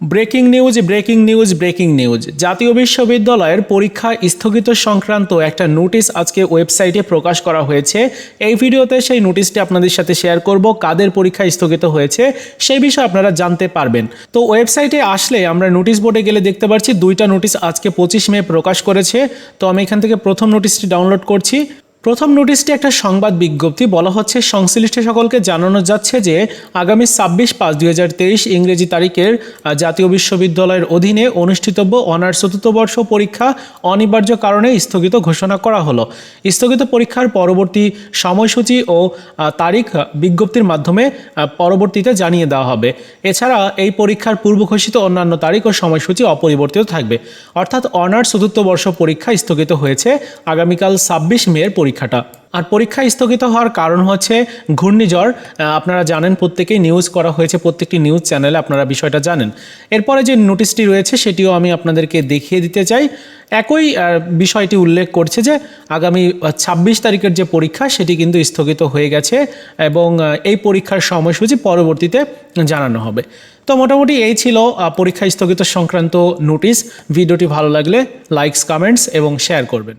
Breaking news breaking news breaking news. জাতীয় বিশ্ববিদ্যালয়ের পরীক্ষা স্থগিত সংক্রান্ত একটা নোটিশ আজকে ওয়েবসাইটে প্রকাশ করা হয়েছে। এই ভিডিওতে সেই নোটিশটি আপনাদের সাথে শেয়ার করব, কাদের পরীক্ষা স্থগিত হয়েছে, সেই বিষয়ে আপনারা জানতে পারবেন। তো ওয়েবসাইটে আসলে আমরা নোটিশ বোর্ডে গেলে দেখতে পাচ্ছি দুইটা নোটিশ আজকে পঁচিশ মে প্রকাশ করেছে। তো আমি এখান থেকে প্রথম নোটিশটি ডাউনলোড করছি। প্রথম নোটিশটি একটা সংবাদ বিজ্ঞপ্তি। বলা হচ্ছে, সংশ্লিষ্ট সকলকে জানানো যাচ্ছে যে আগামী ছাব্বিশ পাঁচ দুই ইংরেজি তারিখের জাতীয় বিশ্ববিদ্যালয়ের অধীনে অনুষ্ঠিতব্য অনার্স চতুর্থ বর্ষ পরীক্ষা অনিবার্য কারণে স্থগিত ঘোষণা করা হলো। স্থগিত পরীক্ষার পরবর্তী সময়সূচি ও তারিখ বিজ্ঞপ্তির মাধ্যমে পরবর্তীতে জানিয়ে দেওয়া হবে। এছাড়া এই পরীক্ষার পূর্ব ঘোষিত অন্যান্য তারিখ ও সময়সূচি অপরিবর্তিত থাকবে। অর্থাৎ অনার্স চতুর্থ বর্ষ পরীক্ষা স্থগিত হয়েছে। আগামীকাল ছাব্বিশ মের পরীক্ষাটা। আর পরীক্ষা স্থগিত হওয়ার কারণ হচ্ছে ঘূর্ণিঝড়। আপনারা জানেন প্রত্যেকেই নিউজ করা হয়েছে, প্রত্যেকটি নিউজ চ্যানেলে আপনারা বিষয়টা জানেন। এরপরে যে নোটিশটি রয়েছে, সেটিও আমি আপনাদেরকে দেখিয়ে দিতে চাই। একই বিষয়টি উল্লেখ করছে যে আগামী ছাব্বিশ তারিখের যে পরীক্ষা, সেটি কিন্তু স্থগিত হয়ে গেছে এবং এই পরীক্ষার সময়সূচি পরবর্তীতে জানানো হবে। তো মোটামুটি এই ছিল পরীক্ষা স্থগিত সংক্রান্ত নোটিশ ভিডিওটি ভালো লাগলে লাইকস কমেন্টস এবং শেয়ার করবেন।